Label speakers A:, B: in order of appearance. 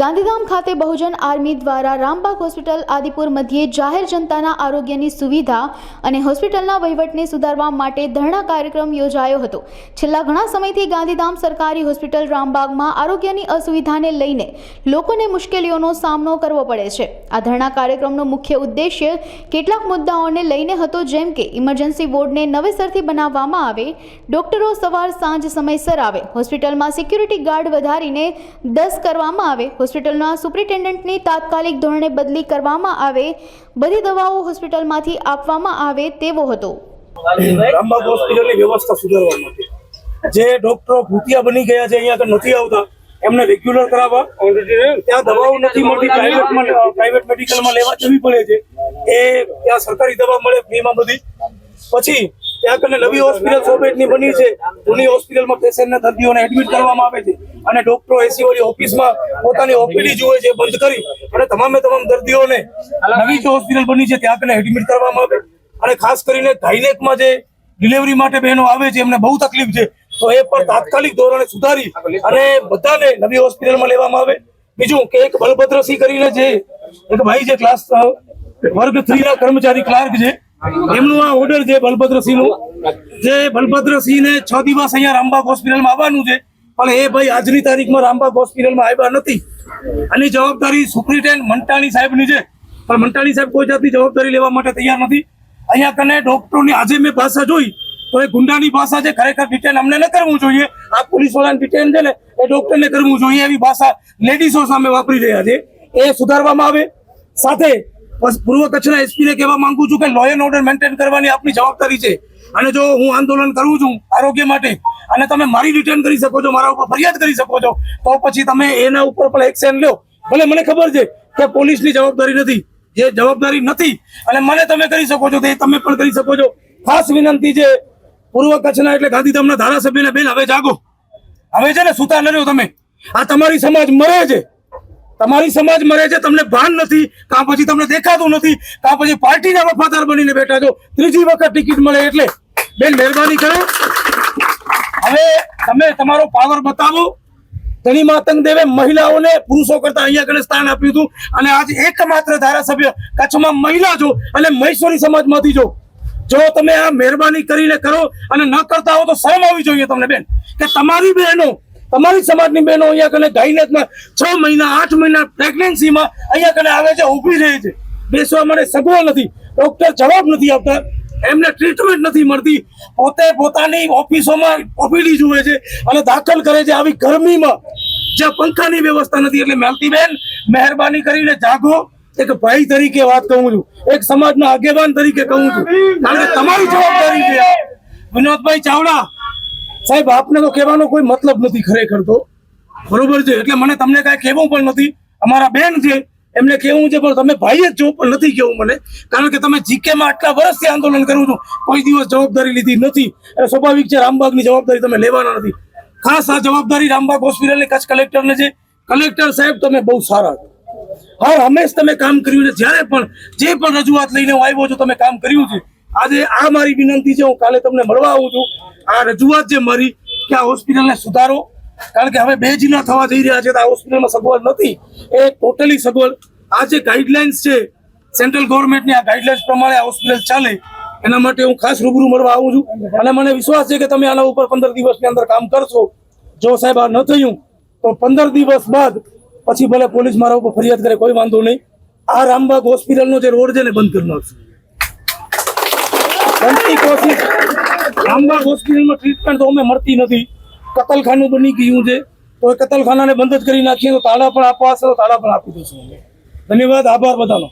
A: ગાંધીધામ ખાતે બહુજન આર્મી દ્વારા રામબાગ હોસ્પિટલ આદિપુર મધ્યે જાહેર જનતાના આરોગ્યની સુવિધા અને હોસ્પિટલના વહીવટને સુધારવા માટે ધરણા કાર્યક્રમ યોજાયો હતો. છેલ્લા ઘણા સમયથી ગાંધીધામ સરકારી હોસ્પિટલ રામબાગમાં આરોગ્યની અસુવિધાને લઈને લોકોને મુશ્કેલીઓનો સામનો કરવો પડે છે. આ ધરણા કાર્યક્રમનો મુખ્ય ઉદ્દેશ્ય કેટલાક મુદ્દાઓને લઈને હતો, જેમ કે ઇમરજન્સી વોર્ડને નવેસરથી બનાવવામાં આવે, ડોક્ટરો સવાર સાંજ સમયસર આવે, હોસ્પિટલમાં સિક્યુરિટી ગાર્ડ વધારીને દસ કરવામાં આવે હોસ્પિટલના સુપ્રિન્ટેન્ડન્ટની તાત્કાલિક ધોરણે બદલી કરવામાં આવે, બધી દવાઓ હોસ્પિટલમાંથી આપવામાં આવે તેવો હતો.
B: રામબાગ હોસ્પિટલની વ્યવસ્થા સુધારવા જે ડોક્ટરો ભૂતિયા બની ગયા છે, અહીંયા નથી આવતા, એમને રેગ્યુલર કરાવવા. ત્યાં દવાઓ નથી મળતી, પ્રાઇવેટમાં, પ્રાઇવેટ મેડિકલમાં લેવા જવી પડે છે. એ ત્યાં સરકારી દવા મળે ફ્રીમાં બધી. પછી ત્યાં કને નવી હોસ્પિટલ સો બની છે. જૂની હોસ્પિટલમાં પેશન્ટના દર્દીઓને એડમિટ કરવામાં આવે છે. અને ડોક્ટરો એસી વાળી ઓફિસમાં પોતાની ઓપીડી જુએ છે, બંધ કરી. અને તમામે તમામ દર્દીઓને નવી જે હોસ્પિટલ બની છે, ત્યાં એડમિટ કરવામાં આવે. અને ખાસ કરીને ગાયનેકમાં જે ડિલિવરી માટે બહેનો આવે છે, એમને બહુ તકલીફ છે, તો એ પણ તાત્કાલિક ધોરણે સુધારી અને બધાને નવી હોસ્પિટલમાં લેવામાં આવે. બીજું કે એક બલભદ્રસિંહ કરીને જે એક ભાઈ જે ક્લાસ વર્ગ થ્રી ના કર્મચારી ક્લાર્ક છે, એમનું આ ઓર્ડર છે બલભદ્રસિંહનું જે બલભદ્રસિંહ ને છ દિવસ અહીંયા રામબાગ હોસ્પિટલમાં આવવાનું છે. પણ એ ભાઈ આજની તારીખમાં રામબાગ હોસ્પિટલમાં આવ્યા નથી. આની જવાબદારી સુપ્રિન્ટેન્ડ મંટાણી સાહેબની છે. પણ મંટાણી સાહેબ કોઈ જાતની જવાબદારી લેવા માટે તૈયાર નથી. અહીંયા કને ડોક્ટરોની આજે મેં ભાષા જોઈ, તો એ ગુંડાની ભાષા છે ખરેખર ડિટેન અમને ન કરવું જોઈએ, આ પોલીસ વાળાને ડિટેન છે ને, એ ડોક્ટરને કરવું જોઈએ એવી ભાષા લેડીઝો સામે વાપરી રહ્યા છે. એ સુધારવામાં આવે. સાથે પૂર્વ કચ્છના એસપીને કહેવા માંગુ છું કે લો એન્ડ ઓર્ડર મેન્ટેન કરવાની આપની જવાબદારી છે. અને જો હું આંદોલન કરું છું આરોગ્ય માટે, અને તમે મારી રિટર્ન કરી શકો છો, મારા ઉપર ફરિયાદ કરી શકો છો, તો પછી તમે એના ઉપર પણ એક્શન લો ભલે મને ખબર છે કે પોલીસની જવાબદારી નથી, જે જવાબદારી નથી, અને મને તમે કરી શકો છો તે તમે પણ કરી શકો છો. ખાસ વિનંતી છે, પૂર્વ કચ્છના એટલે ગાંધીધામના ધારાસભ્યને બેન, હવે જાગો. હવે છે ને સુતા ન તમે. આ તમારી સમાજ મરે છે. તમારી સમાજ મરે છે, તમને ભાન નથી, કાં પછી તમને દેખાતું નથી, કાં પછી પાર્ટીના વફાદાર બનીને બેઠા છો. ત્રીજી વખત ટિકિટ મળે એટલે. બેન, મહેરબાની કરો. હવે તમે તમારો પાવર બતાવો. ધણી માતંગ દેવે મહિલાઓને પુરુષો કરતા અહીંયા આગળ સ્થાન આપ્યું હતું અને આજ એકમાત્ર ધારાસભ્ય કચ્છમાં મહિલા છો અને મહેશ્વરી સમાજમાંથી છો. જો તમે આ મહેરબાની કરીને કરો અને ન કરતા હો તો શરમ આવી જોઈએ તમને, બેન. કે તમારી બહેનો તમારી સમાજની બહેનો અહીંયા કને ગાયનેકમાં છ મહિના, આઠ મહિના પ્રેગ્નન્સીમાં અહીંયા કને આવે છે, ઊભી રહે છે. બેસવા માટે સગવડ નથી. ડોક્ટર જવાબ નથી આપતા. એમને ટ્રીટમેન્ટ નથી મળતી. પોતે પોતાની ઓફિસોમાં ઓપીડી જુએ છે અને દાખલ કરે છે આવી ગરમીમાં. જ્યાં પંખાની વ્યવસ્થા નથી. એટલે મેલતીબેન, મહેરબાની કરીને જાગો. એક ભાઈ તરીકે વાત કહું છું. એક સમાજના આગેવાન તરીકે કહું છું. કારણ કે તમારી જવાબદારી છે. વિનોદભાઈ ચાવડા સાહેબ, આપને તો કહેવાનો કોઈ મતલબ નથી ખરેખર તો. બરોબર છે? એટલે મને તમને કાંઈ કહેવું પણ નથી. અમારા બેન છે, એમને કહેવું છે, પણ તમે ભાઈ જ છો, પણ નથી કહેવું મને. કારણ કે તમે જીકેમાં આટલા વર્ષથી આંદોલન કરું છું કોઈ દિવસ જવાબદારી લીધી નથી. એટલે સ્વાભાવિક છે, રામબાગની જવાબદારી તમે લેવાના નથી. ખાસ આ જવાબદારી રામબાગ હોસ્પિટલની કચ્છ કલેક્ટરને છે. કલેક્ટર સાહેબ, તમે બહુ સારા છો. હર હંમેશ તમે કામ કર્યું છે. જ્યારે પણ, જે પણ રજૂઆત લઈને હું આવ્યો છું, તમે કામ કર્યું છે. આજે આ મારી વિનંતી છે, હું કાલે તમને મળવા આવું છું. આ રજૂઆત જે મારી કે આ હોસ્પિટલને સુધારો, કારણ કે હવે બે જિલ્લા થવા જઈ રહ્યા છે, તો આ હોસ્પિટલમાં સગવડ નથી. એ ટોટલી સગવડ. આ જે ગાઈડલાઇન્સ છે સેન્ટ્રલ ગવર્મેન્ટની આ ગાઈડલાઇન્સ પ્રમાણે આ હોસ્પિટલ ચાલે. એના માટે હું ખાસ રૂબરૂ મળવા આવું છું. અને મને વિશ્વાસ છે કે તમે આના ઉપર પંદર દિવસની અંદર કામ કરશો. જો સાહેબ આ ન થયું, તો પંદર દિવસ બાદ પછી ભલે પોલીસ મારા ઉપર ફરિયાદ કરે, કોઈ વાંધો નહીં. આ રામબાગ હોસ્પિટલનો જે રોડ છે ને બંધ કરી નાખશું. બનતી કોશિશ. રામબાગ હોસ્પિટલમાં ટ્રીટમેન્ટ તો અમે મળતી નથી. કતલખાનું બની ગયું છે. તો એ કતલખાનાને બંધ જ કરી નાખીએ તો તાળા પણ આપવા હશે તો તાળા પણ આપી દઈશું. ધન્યવાદ, આભાર બધાનો.